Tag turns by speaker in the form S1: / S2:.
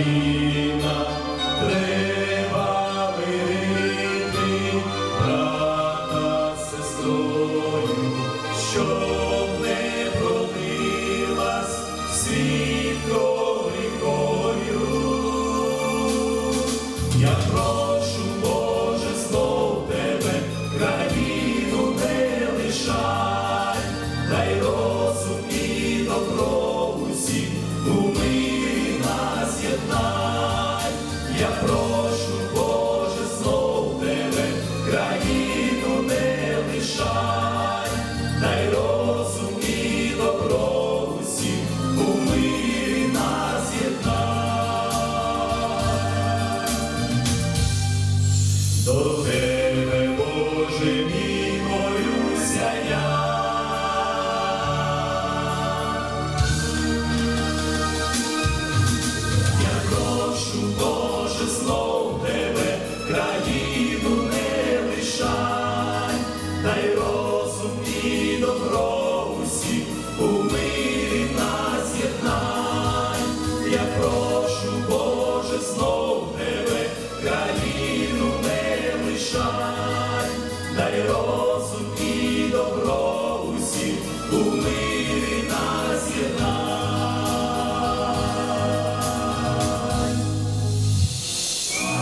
S1: Україна, треба мирити брата сестрою,